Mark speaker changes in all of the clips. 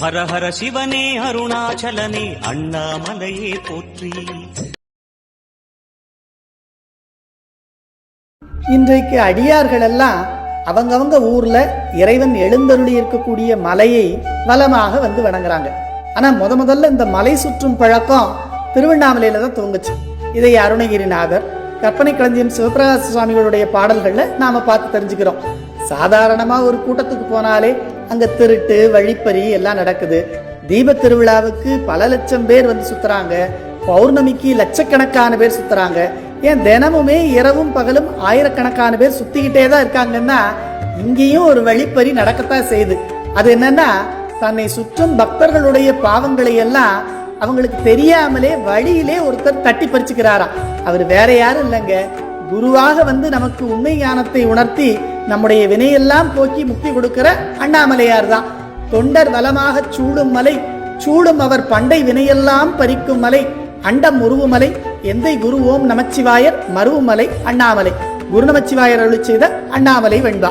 Speaker 1: ஹரஹர சிவனே அருணாச்சலனே அண்ணாமலையே போற்றி.
Speaker 2: இன்றைக்கு அடியார்கள் எல்லாம் அவங்கவங்க ஊர்ல இறைவன் எழுந்தருளி இருக்கக்கூடிய மலையை வளமாக வந்து வணங்குறாங்க. ஆனா முத முதல்ல இந்த மலை சுற்றும் பழக்கம் திருவண்ணாமலையில தான் துவங்குச்சு. இதை அருணகிரிநாதர் கற்பனை களஞ்சியம் சிவபிரகாச சுவாமிகளுடைய பாடல்கள்ல நாம பார்த்து தெரிஞ்சுக்கிறோம். சாதாரணமா ஒரு கூட்டத்துக்கு போனாலே அங்கே திருட்டு வழிப்பறி எல்லாம் நடக்குது. தீப திருவிழாவுக்கு பல லட்சம் பேர் வந்து சுத்துறாங்க. பௌர்ணமிக்கு லட்சக்கணக்கான பேர் சுத்துறாங்க. ஏன் தினமுமே இரவும் பகலும் ஆயிரக்கணக்கான பேர் சுத்திக்கிட்டே தான் இருக்காங்கன்னா இங்கேயும் ஒரு வழிப்பறி நடக்கத்தான் செய்யுது. அது என்னன்னா தன்னை சுற்றும் பக்தர்களுடைய பாவங்களை எல்லாம் அவங்களுக்கு தெரியாமலே வழியிலே ஒருத்தர் தட்டி பறிச்சுக்கிறாராம். அவர் வேற யாரும் இல்லைங்க. குருவாக வந்து நமக்கு உண்மை ஞானத்தை உணர்த்தி நம்முடைய வினையெல்லாம் போக்கி முக்தி கொடுக்கிற அண்ணாமலையார் தான் தொண்டர் வலமாக சூடும் மலை சூடும் அவர் பண்டை வினையெல்லாம் பறிக்கும் மலை அண்டம் உருவுமலை எந்தை குரு ஓம் நமச்சிவாயர் மருவுமலை அண்ணாமலை. குரு நமச்சிவாயர் அருளி செய்த அண்ணாமலை வெண்பா.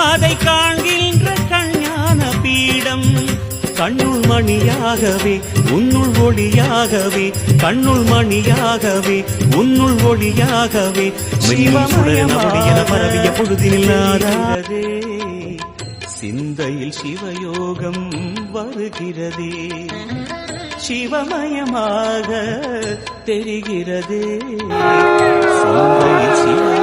Speaker 1: அதை காண்கின்ற கஞ்ஞான பீடம். கண்ணுள் மணியாகவே உன்னுள் ஒளியாகவே கண்ணுள் மணியாகவே உன்னுள் ஒளியாகவே. பரவிய பொழுதினில்லாதே? சிந்தையில் சிவயோகம் வருகிறதே. சிவமயமாக தெரிகிறதே. சிந்தையில் சிவயோகம்